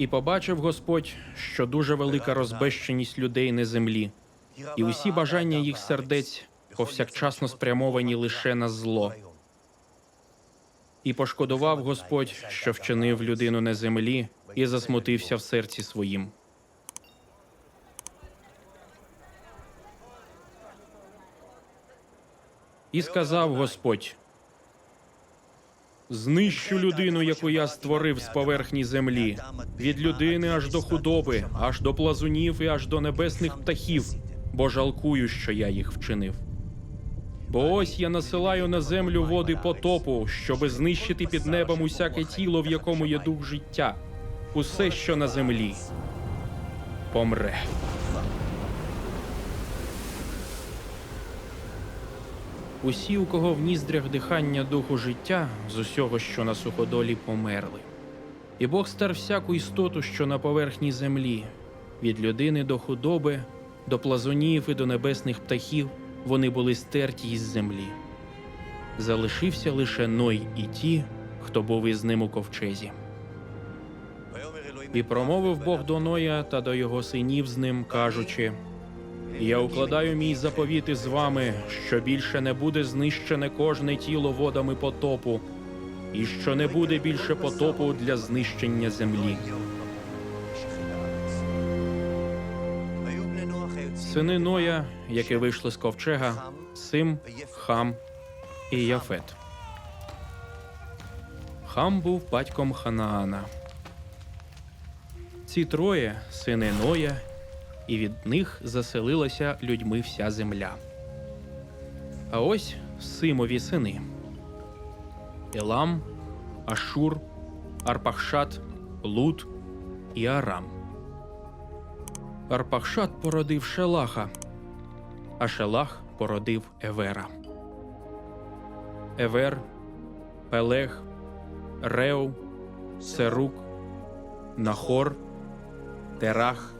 І побачив Господь, що дуже велика розбещеність людей на землі, і усі бажання їх сердець повсякчасно спрямовані лише на зло. І пошкодував Господь, що вчинив людину на землі, і засмутився в серці своїм. І сказав Господь: Знищу людину, яку я створив з поверхні землі, від людини аж до худоби, аж до плазунів і аж до небесних птахів, бо жалкую, що я їх вчинив. Бо ось я насилаю на землю води потопу, щоби знищити під небом усяке тіло, в якому є дух життя, усе, що на землі, помре. Усі, у кого в ніздрях дихання духу життя, з усього, що на суходолі, померли. І Бог стер всяку істоту, що на поверхні землі, від людини до худоби, до плазунів і до небесних птахів вони були стерті із землі. Залишився лише Ной і ті, хто був із ним у ковчезі. І промовив Бог до Ноя та до його синів з ним, кажучи: Я укладаю мій заповіт із вами, що більше не буде знищене кожне тіло водами потопу, і що не буде більше потопу для знищення землі. Сини Ноя, які вийшли з ковчега, Сим, Хам і Яфет. Хам був батьком Ханаана. Ці троє сини Ноя, і від них заселилася людьми вся земля. А ось Симові сини: Елам, Ашур, Арпахшат, Лут і Арам. Арпахшат породив Шелаха, а Шелах породив Евера. Евер, Пелех, Реу, Серук, Нахор, Терах,